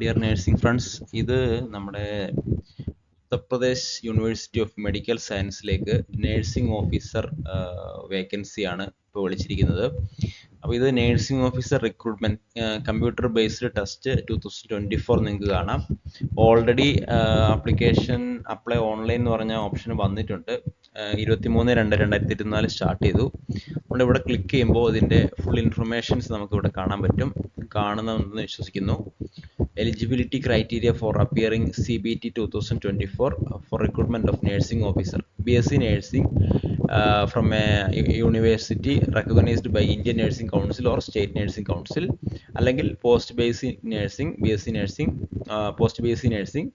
Dear nursing friends ഇത് നമ്മുടെ Uttar Pradesh university of medical സയൻസിലേക്ക് നേഴ്സിംഗ് ഓഫീസർ വേക്കൻസിയാണ് ഇപ്പോൾ വിളിച്ചിരിക്കുന്നത്. അപ്പോൾ ഇത് nursing officer recruitment computer based test two thousand twenty four നിങ്ങൾക്ക് കാണാം. ഓൾറെഡി ആപ്ലിക്കേഷൻ അപ്ലൈ ഓൺലൈൻ എന്ന് പറഞ്ഞ ഓപ്ഷൻ വന്നിട്ടുണ്ട്. ഇരുപത്തി മൂന്ന് രണ്ട് രണ്ടായിരത്തി ഇരുപത്തിനാല് സ്റ്റാർട്ട് ചെയ്തു. അതുകൊണ്ട് ഇവിടെ ക്ലിക്ക് ചെയ്യുമ്പോൾ ഇതിന്റെ ഫുൾ ഇൻഫർമേഷൻസ് നമുക്ക് ഇവിടെ കാണാൻ പറ്റും. കാണുന്നുണ്ടെന്ന് വിശ്വസിക്കുന്നു. Eligibility criteria for appearing CBT 2024 for recruitment of nursing officer BSc nursing uh, from a university recognized by Indian Nursing Council or State Nursing Council അല്ലെങ്കിൽ post basic nursing B S C nursing post B S C nursing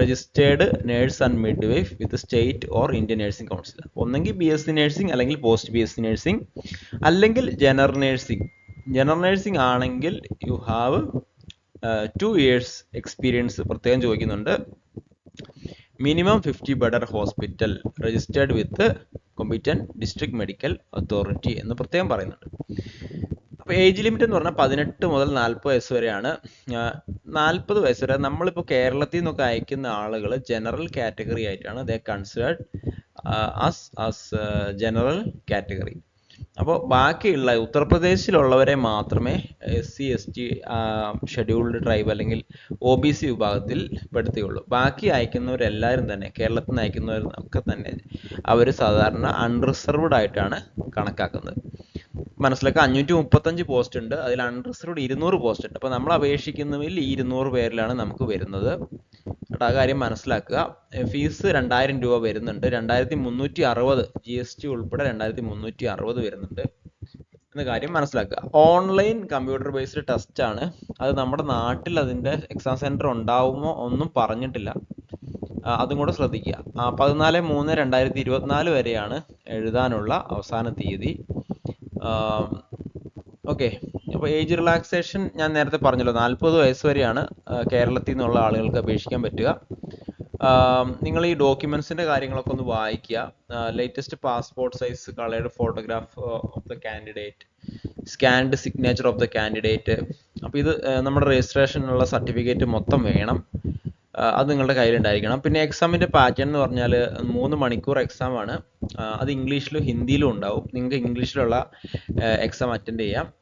registered nurse and midwife with state or Indian nursing council ഒന്നെങ്കിൽ B S C nursing അല്ലെങ്കിൽ post B S C nursing അല്ലെങ്കിൽ general nursing two years experience പ്രത്യേകം ചോദിക്കുന്നുണ്ട്. Minimum fifty bedder hospital registered with competent district medical authority എന്ന് പ്രത്യേകം പറയുന്നുണ്ട്. അപ്പോൾ age limit എന്ന് പറഞ്ഞാൽ പതിനെട്ട് മുതൽ നാൽപ്പത് വയസ്സ് വരെയാണ്. നാൽപ്പത് വയസ്സ് വരെ നമ്മളിപ്പോൾ കേരളത്തിൽ നിന്നൊക്കെ അയക്കുന്ന ആളുകൾ ജനറൽ കാറ്റഗറി ആയിട്ടാണ് they considered as as general category അപ്പോൾ ബാക്കിയുള്ള ഉത്തർപ്രദേശിലുള്ളവരെ മാത്രമേ S C S T scheduled tribe അല്ലെങ്കിൽ ഒ ബി സി വിഭാഗത്തിൽ പെടുത്തുകയുള്ളൂ ബാക്കി അയക്കുന്നവരെല്ലാവരും തന്നെ കേരളത്തിൽ നിന്ന് അയക്കുന്നവരൊക്കെ തന്നെ അവർ സാധാരണ അൺറിസർവ്ഡ് ആയിട്ടാണ് കണക്കാക്കുന്നത്. മനസ്സിലാക്കുക അഞ്ഞൂറ്റി മുപ്പത്തഞ്ച് പോസ്റ്റ് ഉണ്ട്. അതിൽ അൺറിസർവ്ഡ് ഇരുന്നൂറ് പോസ്റ്റ് ഉണ്ട്. അപ്പോൾ നമ്മൾ അപേക്ഷിക്കുന്നതിൽ ഇരുന്നൂറ് പേരിലാണ് നമുക്ക് വരുന്നത്. കേട്ടോ ആ കാര്യം മനസ്സിലാക്കുക. ഫീസ് രണ്ടായിരം രൂപ വരുന്നുണ്ട്. രണ്ടായിരത്തി മുന്നൂറ്റി അറുപത് ജി എസ് ടി ഉൾപ്പെടെ രണ്ടായിരത്തി മുന്നൂറ്റി അറുപത് വരുന്നുണ്ട്. എന്ന കാര്യം മനസ്സിലാക്കുക. ഓൺലൈൻ കമ്പ്യൂട്ടർ ബേസ്ഡ് ടെസ്റ്റ് ആണ്. അത് നമ്മുടെ നാട്ടിൽ അതിന്റെ എക്സാം സെന്റർ ഉണ്ടാവുമോ ഒന്നും പറഞ്ഞിട്ടില്ല. അതും കൂടെ ശ്രദ്ധിക്കുക. പതിനാല് മൂന്ന് രണ്ടായിരത്തി ഇരുപത്തിനാല് വരെയാണ് എഴുതാനുള്ള അവസാന തീയതി. ഓക്കെ. അപ്പോൾ ഏജ് റിലാക്സേഷൻ ഞാൻ നേരത്തെ പറഞ്ഞല്ലോ നാൽപ്പത് വയസ്സ് വരെയാണ് കേരളത്തിൽ നിന്നുള്ള ആളുകൾക്ക് അപേക്ഷിക്കാൻ പറ്റുക. നിങ്ങൾ ഈ ഡോക്യുമെന്റ്സിന്റെ കാര്യങ്ങളൊക്കെ ഒന്ന് വായിക്കുക. Latest passport size colored photograph of the candidate scanned signature of the candidate അപ്പോൾ ഇത് നമ്മുടെ രജിസ്ട്രേഷനുള്ള സർട്ടിഫിക്കറ്റ് മൊത്തം വേണം. അത് നിങ്ങളുടെ കയ്യിലുണ്ടായിരിക്കണം. പിന്നെ എക്സാമിന്റെ പാറ്റേൺ എന്ന് പറഞ്ഞാൽ മൂന്ന് മണിക്കൂർ എക്സാം ആണ്. അത് ഇംഗ്ലീഷിലും ഹിന്ദിയിലും ഉണ്ടാവും. നിങ്ങൾക്ക് ഇംഗ്ലീഷിലുള്ള എക്സാം അറ്റൻഡ് ചെയ്യാം.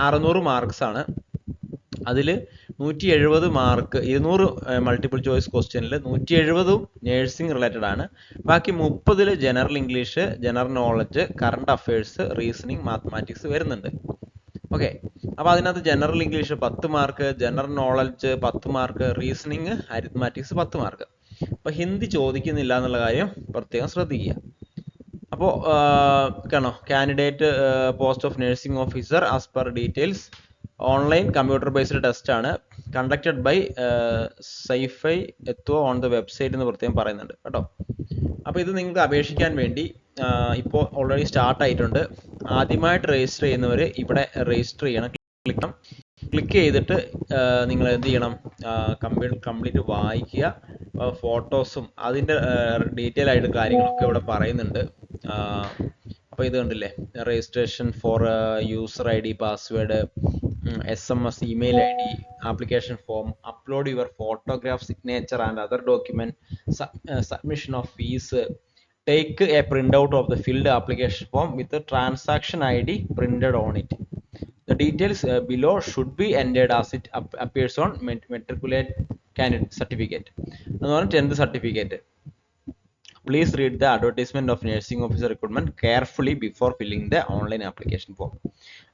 അറുന്നൂറ് മാർക്സ് ആണ്. അതിൽ നൂറ്റി എഴുപത് മാർക്ക് ഇരുന്നൂറ് മൾട്ടിപ്പിൾ ചോയ്സ് ക്വസ്റ്റ്യനിൽ നൂറ്റി എഴുപതും നേഴ്സിംഗ് റിലേറ്റഡ് ആണ്. ബാക്കി മുപ്പതിൽ general English general knowledge current affairs reasoning mathematics വരുന്നുണ്ട്. ഓക്കെ അപ്പോൾ അതിനകത്ത് ജനറൽ ഇംഗ്ലീഷ് പത്ത് മാർക്ക് ജനറൽ നോളജ് പത്ത് മാർക്ക് റീസണിങ് അരിത്മാറ്റിക്സ് പത്ത് മാർക്ക് അപ്പോൾ ഹിന്ദി ചോദിക്കുന്നില്ല എന്നുള്ള കാര്യം പ്രത്യേകം ശ്രദ്ധിക്കുക. അപ്പോൾ കാണോ candidate post of nursing officer as per details online computer based test ആണ്. Conducted by Saifai Etawah on the website എന്ന് പ്രത്യേകം പറയുന്നുണ്ട്. കേട്ടോ? അപ്പോൾ ഇത് നിങ്ങൾക്ക് അപേക്ഷിക്കാൻ വേണ്ടി ഇപ്പോൾ ഓൾറെഡി സ്റ്റാർട്ട് ആയിട്ടുണ്ട്. ആദ്യമായിട്ട് രജിസ്റ്റർ ചെയ്യുന്നവർ ഇവിടെ രജിസ്റ്റർ ചെയ്യണം. ക്ലിക്ക് ക്ലിക്ക് ചെയ്തിട്ട് നിങ്ങൾ എന്ത് ചെയ്യണം? കംപ്ലീറ്റ് കംപ്ലീറ്റ് വായിക്കുക. ഫോട്ടോസും അതിന്റെ ഡീറ്റെയിൽ ആയിട്ട് കാര്യങ്ങളൊക്കെ ഇവിടെ പറയുന്നുണ്ട്. അപ്പോൾ ഇത് കണ്ടില്ലേ? Registration for user I D password S M S email I D application form upload your photograph signature and other document submission of fees a print out of the filled application form with transaction I D printed on it The details uh, below should be entered as it appears on matriculate candidate certificate. പറഞ്ഞാൽ tenth certificate please read the advertisement of nursing officer recruitment carefully before filling the online application form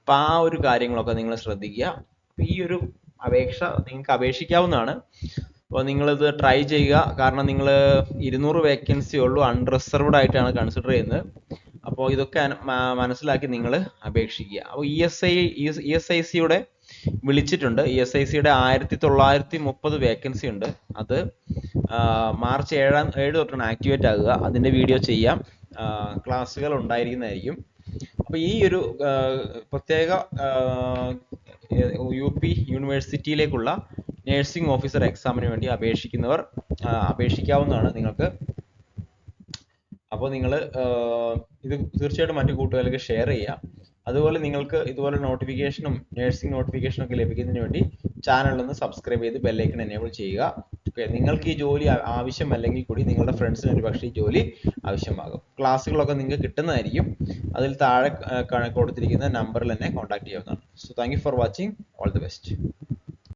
അപ്പോൾ ആ ഒരു കാര്യങ്ങളൊക്കെ നിങ്ങൾ ശ്രദ്ധിക്കുക. ഈ ഒരു അപേക്ഷ നിങ്ങൾക്ക് അപേക്ഷിക്കാവുന്നതാണ്. അപ്പോൾ നിങ്ങളിത് ട്രൈ ചെയ്യുക. കാരണം നിങ്ങൾ ഇരുന്നൂറ് വേക്കൻസി ഉള്ളൂ അൺറിസർവ്ഡ് ആയിട്ടാണ് കൺസിഡർ ചെയ്യുന്നത്. അപ്പോൾ ഇതൊക്കെ മനസ്സിലാക്കി നിങ്ങൾ അപേക്ഷിക്കുക. അപ്പോൾ E S I E S I സിയുടെ വിളിച്ചിട്ടുണ്ട്. ഇ എസ് ഐ സിയുടെ ആയിരത്തി തൊള്ളായിരത്തി മുപ്പത് വേക്കൻസി ഉണ്ട്. അത് മാർച്ച് ഏഴാം ഏഴ് തൊട്ടാണ് ആക്ടിവേറ്റ് ആകുക. അതിന്റെ വീഡിയോ ചെയ്യാം. ക്ലാസ്സുകൾ ഉണ്ടായിരിക്കുന്നതായിരിക്കും. അപ്പോൾ ഈ ഒരു പ്രത്യേക യു പി യൂണിവേഴ്സിറ്റിയിലേക്കുള്ള നഴ്സിംഗ് ഓഫീസർ എക്സാമിന് വേണ്ടി അപേക്ഷിക്കുന്നവർ അപേക്ഷിക്കാവുന്നതാണ് നിങ്ങൾക്ക്. അപ്പോൾ നിങ്ങൾ ഇത് തീർച്ചയായിട്ടും മറ്റു കൂട്ടുകാർക്ക് ഷെയർ ചെയ്യാം. അതുപോലെ നിങ്ങൾക്ക് ഇതുപോലെ നോട്ടിഫിക്കേഷനും നഴ്സിംഗ് നോട്ടിഫിക്കേഷനും ഒക്കെ ലഭിക്കുന്നതിന് വേണ്ടി ചാനലൊന്ന് സബ്സ്ക്രൈബ് ചെയ്ത് ബെല്ലൈക്കൺ എനേബിൾ ചെയ്യുക. ഓക്കെ നിങ്ങൾക്ക് ഈ ജോലി ആവശ്യമല്ലെങ്കിൽ കൂടി നിങ്ങളുടെ ഫ്രണ്ട്സിന് ഒരു പക്ഷേ ഈ ജോലി ആവശ്യമാകും. ക്ലാസ്സുകളൊക്കെ നിങ്ങൾക്ക് കിട്ടുന്നതായിരിക്കും. അതിൽ താഴെ കൊടുത്തിരിക്കുന്ന നമ്പറിൽ തന്നെ കോൺടാക്ട് ചെയ്യാവുന്നതാണ്. So thank you for watching all the best